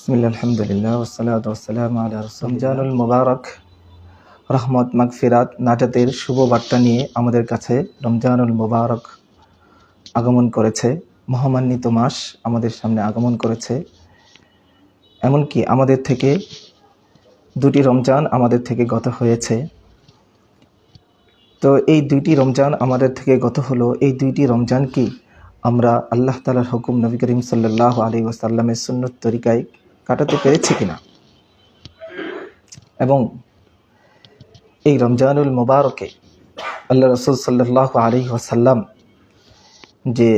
বিসমিল্লাহ, আলহামদুলিল্লাহ ওসালাত ওসালাম আলা রমজানুল মুবারক, রহমত, মাগফিরাত, নাজাতের শুভ বার্তা নিয়ে আমাদের কাছে রমজানুল মুবারক আগমন করেছে। মহামান্বিত মাস আমাদের সামনে আগমন করেছে। এমনকি আমাদের থেকে দুটি রমজান আমাদের থেকে গত হয়েছে। তো এই দুইটি রমজান আমাদের থেকে গত হলো। এই দুইটি রমজান কি? আমরা আল্লাহ তালার হুকুম নবী করিম সাল্লাহ আলী ওসাল্লামের সুন্নত তরিকায় কাটাতে পেরেছি কিনা? এবং এই রমজানুল মুবারকে আল্লাহ রসুল সাল্লাহ আলী ওসাল্লাম যে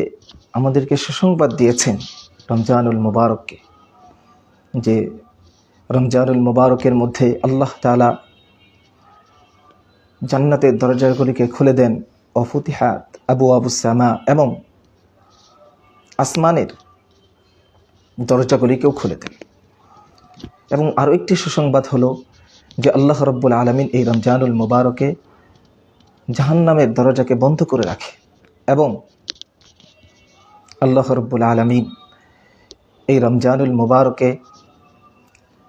আমাদেরকে সুসংবাদ দিয়েছেন রমজানুল মুবারককে, যে রমজানুল মুবারকের মধ্যে আল্লাহ তালা জান্নাতের দরজাগুলিকে খুলে দেন, অফুতিহাত আবু আবু সামা এবং আসমানের দরজাগুলিকেও খুলে দেন। এবং আরও একটি সুসংবাদ হলো যে আল্লাহ রব্বুল আলমিন এই রমজানুল মুবারকে জাহান্নামের দরজাকে বন্ধ করে রাখে এবং আল্লাহ রব্বুল আলমিন এই রমজানুল মুবারকে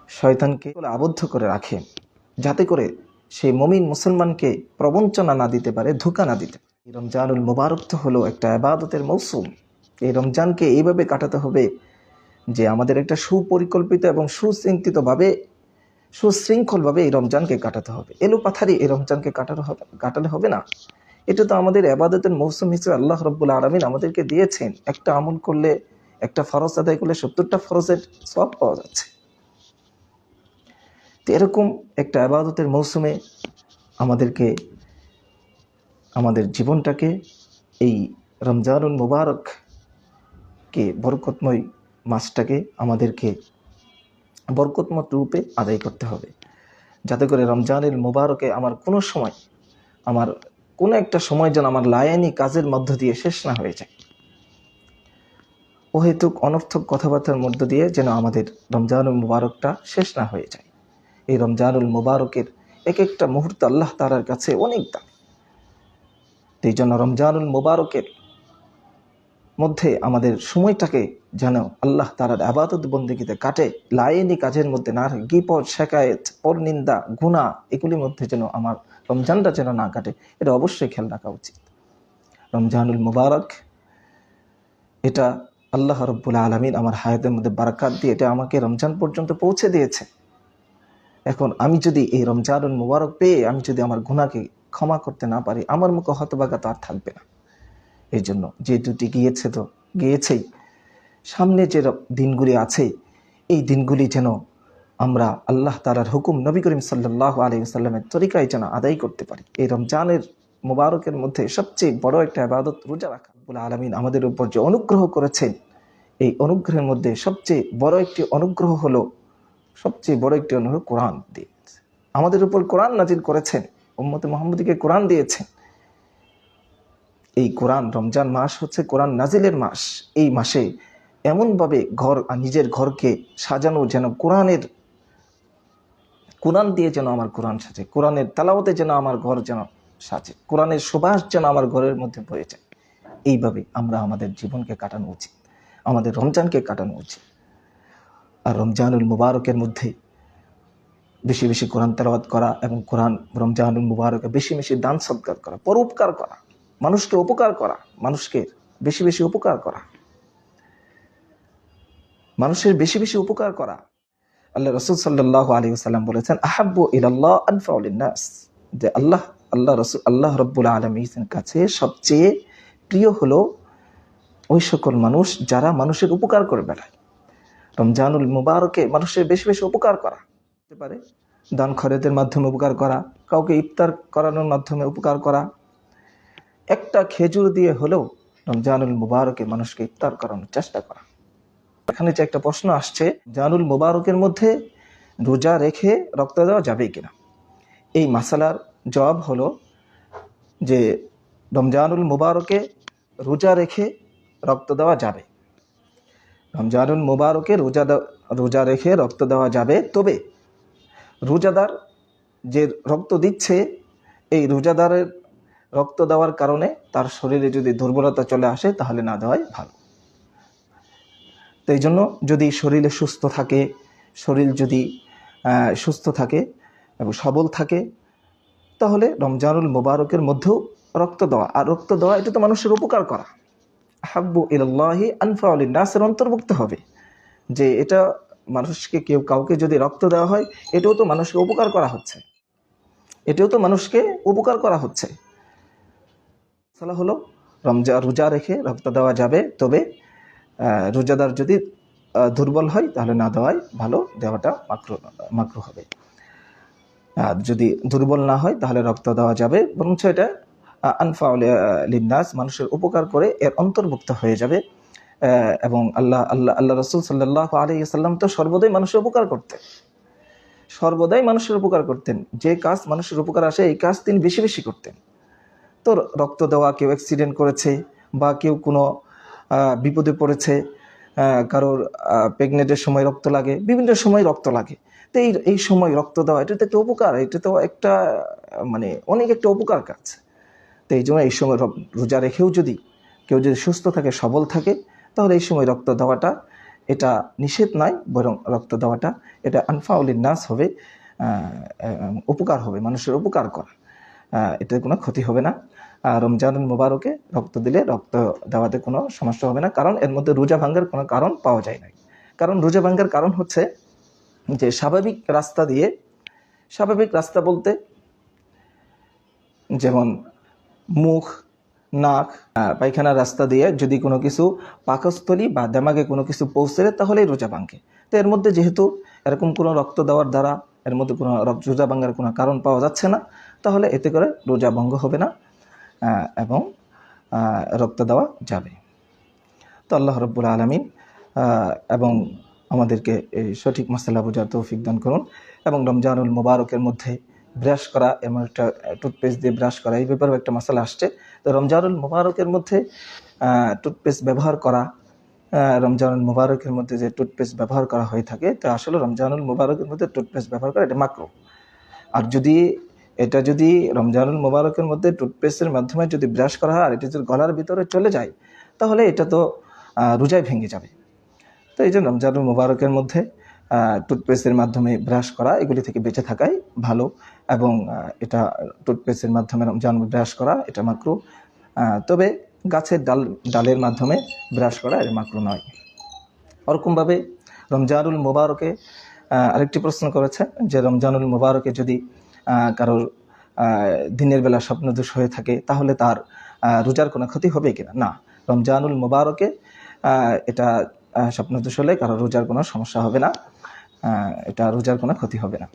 শয়তানকে আবদ্ধ করে রাখে, যাতে করে সেই মমিন মুসলমানকে প্রবঞ্চনা না দিতে পারে, ধোকা না দিতে পারে। এই রমজানুল মুবারক তো হলো একটা আবাদতের মৌসুম। এই রমজানকে এইভাবে কাটাতে হবে যে আমাদের একটা সুপরিকল্পিত এবং সুচিন্তিতভাবে, সুশৃঙ্খলভাবে এই রমজানকে কাটাতে হবে। এলো পাথারি এই রমজানকে কাটাতে হবে, কাটালে হবে না। এটা তো আমাদের আবাদতের মৌসুম হিসেবে আল্লাহ রব্বুল আলমিন আমাদেরকে দিয়েছেন। একটা আমল করলে, একটা ফরজ আদায় করলে সত্তরটা ফরজের সব পাওয়া যাচ্ছে। তো এরকম একটা আবাদতের মৌসুমে আমাদেরকে, আমাদের জীবনটাকে এই রমজানুল মুবারককে বরকতময় মাসটাকে আমাদেরকে বরকতমত রূপে আদায় করতে হবে। যাতে করে রমজানুল মুবারকে আমার কোনো সময়, আমার কোনো একটা সময় যেন আমার লায়ানি কাজের মধ্য দিয়ে শেষ না হয়ে যায়। অহেতুক অনর্থক কথাবার্তার মধ্য দিয়ে যেন আমাদের রমজানুল মুবারকটা শেষ না হয়ে যায়। এই রমজানুল মুবারকের এক একটা মুহূর্ত আল্লাহ তালার কাছে অনেক দাম। এই জন্য রমজানুল মুবারকের মধ্যে আমাদের সময়টাকে যেন আল্লাহ তালার আবাদত বন্দিগিতে কাটে। লায়েনি কাজের মধ্যে না গিপট শেখায়েত পরনিন্দা গুণা এগুলির মধ্যে যেন আমার রমজানটা যেন না কাটে, এটা অবশ্যই খেয়াল রাখা উচিত। রমজানুল মুবারক, এটা আল্লাহ রব্বুল আলমিন আমার হায়াতের মধ্যে বারাকাত দিয়ে এটা আমাকে রমজান পর্যন্ত পৌঁছে দিয়েছে। এখন আমি যদি এই রমজানুল মুবারক পেয়ে, আমি যদি আমার গুণাকে ক্ষমা করতে না পারি, আমার মুখে হতবাগা তো আর থাকবে না। এই জন্য যে দুটি গিয়েছে তো, গিয়েছেই। সামনে যে দিনগুলি আছে, এই দিনগুলি যেন আমরা আল্লাহ তালার হুকুম নবী করিম সাল্লাহ আলহিসাল্লামের তরিকায় যেন আদায় করতে পারি। এই রমজানের মুবারকের মধ্যে সবচেয়ে বড় একটা আবাদত রোজা রাখা বলে আলমিন আমাদের উপর যে অনুগ্রহ করেছেন, এই অনুগ্রহের মধ্যে সবচেয়ে বড় একটি অনুগ্রহ হলো, সবচেয়ে বড় একটি অনুগ্রহ কোরআন দিয়ে। আমাদের উপর কোরআন নাজিল করেছেন, উম্মতে মোহাম্মদীকে কোরআন দিয়েছেন। এই কোরআন, রমজান মাস হচ্ছে কোরআন নাজিলের মাস। এই মাসে এমনভাবে ঘর নিজের ঘরকে সাজানো যেন কোরআনের, কোরআন দিয়ে যেন আমার কোরআন সাজে, কোরআনের তালাওতে যেন আমার ঘর যেন সাজে, কোরআনের সুবাস যেন আমার ঘরের মধ্যে বয়ে যায়। এইভাবে আমরা আমাদের জীবনকে কাটানো উচিত, আমাদের রমজানকে কাটানো উচিত। আর রমজানুল মুবারকের মধ্যে বেশি বেশি কোরআন তেলাওয়াত করা এবং কোরআন রমজানুল মুবারকে বেশি বেশি দান সৎকার করা, পরোপকার করা। মানুষকে উপকার করা, মানুষকে বেশি বেশি উপকার করা। মানুষের বেশি বেশি উপকার করা। আল্লাহ রসুল সাল্লাহ আলী সাল্লাম বলেছেন, আহাব্বু ইলাল্লাহ আনফাউলিনাস যে আল্লাহ আল্লাহ রসুল, আল্লাহ রব্বুল আলমীর কাছে সবচেয়ে প্রিয় হলো ওই সকল মানুষ যারা মানুষের উপকার করে বেড়ায়। রমজানুল মুবারকে মানুষের বেশি বেশি উপকার করা। হতে পারে, দান খরচের মাধ্যমে উপকার করা, কাউকে ইফতার করানোর মাধ্যমে উপকার করা একটা খেজুর দিয়ে হলেও রমজানুল মুবারকে মানুষকে ইফতার করানোর চেষ্টা করা। এখানে যে একটা প্রশ্ন আসছে জানুল মুবারকের মধ্যে রোজা রেখে রক্ত দেওয়া যাবে কিনা? এই মাসালার জবাব হলো যে রমজানুল মুবারকে রোজা রেখে রক্ত দেওয়া যাবে। রমজানুল মুবারকে রোজা রোজা রেখে রক্ত দেওয়া যাবে, তবে রোজাদার যে রক্ত দিচ্ছে, এই রোজাদারের রক্ত দেওয়ার কারণে তার শরীরে যদি দুর্বলতা চলে আসে, তাহলে না দেওয়াই ভালো। তো এই জন্য যদি শরীরে সুস্থ থাকে, শরীর যদি সুস্থ থাকে এবং সবল থাকে, তাহলে রমজানুল মোবারকের মধ্যেও রক্ত দেওয়া। আর রক্ত দেওয়া, এটা তো মানুষের উপকার করা। হাব্বু ইলাল্লাহি আনফাউলিন নাসের অন্তর্ভুক্ত হবে। যে এটা মানুষকে, কেউ কাউকে যদি রক্ত দেওয়া হয়, এটাও তো মানুষকে উপকার করা হচ্ছে। এটাও তো মানুষকে উপকার করা হচ্ছে। মশলা হলো, রমজা রোজা রেখে রক্ত দেওয়া যাবে। তবে রোজাদার যদি দুর্বল হয়, তাহলে না দেওয়াই ভালো, দেওয়াটা মাকরু মাকরু হবে। আর যদি দুর্বল না হয়, তাহলে রক্ত দেওয়া যাবে। বরঞ্চ এটা আনফাউলিনাস মানুষের উপকার করে এর অন্তর্ভুক্ত হয়ে যাবে। এবং আল্লাহ আল্লাহ আল্লাহ রসুল সাল্লাহ আলী সাল্লাম তো সর্বদাই মানুষের উপকার করতেন। সর্বদাই মানুষের উপকার করতেন। যে কাজ মানুষের উপকার আসে, এই কাজ তিনি বেশি বেশি করতেন। তো রক্ত দেওয়া কেউ অ্যাক্সিডেন্ট করেছে বা কেউ কোনো বিপদে পড়েছে কারোর প্রেগনেন্টের সময় রক্ত লাগে, বিভিন্ন সময় রক্ত লাগে। তো এই এই সময় রক্ত দেওয়া, এটা তো একটা উপকার, এটা তো একটা মানে অনেক একটা উপকার কাজ। তো এই জন্য এই সময় রোজা রেখেও যদি কেউ যদি সুস্থ থাকে, সবল থাকে, তাহলে এই সময় রক্ত দেওয়াটা এটা নিষেধ নয়, বরং রক্ত দেওয়াটা এটা আনফাউলিন নাস হবে উপকার হবে, মানুষের উপকার করা। এতে কোনো ক্ষতি হবে না। রমজানুল মুবারকে রক্ত দিলে রক্ত দেওয়াতে কোনো সমস্যা হবে না। কারণ এর মধ্যে রোজা ভাঙ্গার কোনো কারণ পাওয়া যায় না কারণ রোজা ভাঙ্গার কারণ হচ্ছে যে স্বাভাবিক রাস্তা দিয়ে, স্বাভাবিক রাস্তা বলতে যেমন মুখ, নাক পায়খানার রাস্তা দিয়ে যদি কোনো কিছু পাকস্থলী বা দেমাগে কোনো কিছু পৌঁছে তাহলেই রোজা ভাঙ্গে। তো এর মধ্যে যেহেতু এরকম কোনো রক্ত দেওয়ার দ্বারা এর মধ্যে কোনো রোজা ভাঙ্গার কোনো কারণ পাওয়া যাচ্ছে না, তাহলে এতে করে রোজা ভঙ্গ হবে না। এবং রক্ত দেওয়া যাবে। তো আল্লাহ রব্বুল আলমিন এবং আমাদেরকে এই সঠিক মশলা বোঝার তৌফিক দান করুন এবং রমজানুল মোবারকের মধ্যে ব্রাশ করা এমন একটা টুথপেস্ট দিয়ে ব্রাশ করা, এই ব্যাপারেও একটা মশলা আসছে। তো রমজানুল মোবারকের মধ্যে টুথপেস্ট ব্যবহার করা রমজানুল মোবারকের মধ্যে যে টুথপেস্ট ব্যবহার করা হয়ে থাকে, তো আসলে রমজানুল মোবারকের মধ্যে টুথপেস্ট ব্যবহার করা এটা মাকরু আর যদি এটা যদি রমজানুল মোবারকের মধ্যে টুথপেস্টের মাধ্যমে যদি ব্রাশ করা হয় আর এটা যদি গলার ভিতরে চলে যায়, তাহলে এটা তো রোজায় ভেঙে যাবে। তো এই জন্য রমজানুল মোবারকের মধ্যে টুথপেস্টের মাধ্যমে ব্রাশ করা, এগুলি থেকে বেঁচে থাকাই ভালো এবং এটা টুথপেস্টের মাধ্যমে রমজান ব্রাশ করা, এটা মাকরু তবে গাছের ডাল, ডালের মাধ্যমে ব্রাশ করা এর মাকরু নয়। ওরকমভাবে রমজানুল মোবারকে আরেকটি প্রশ্ন করেছে যে রমজানুল মোবারকে যদি কারোর দিনের বেলা স্বপ্ন স্বপ্নদোষ হয়ে থাকে, তাহলে তার রোজার কোনো ক্ষতি হবে কিনা? না। রমজানুল মোবারকে এটা স্বপ্ন স্বপ্নদোষ হলে কারও রোজার কোনো সমস্যা হবে না এটা রোজার কোনো ক্ষতি হবে না।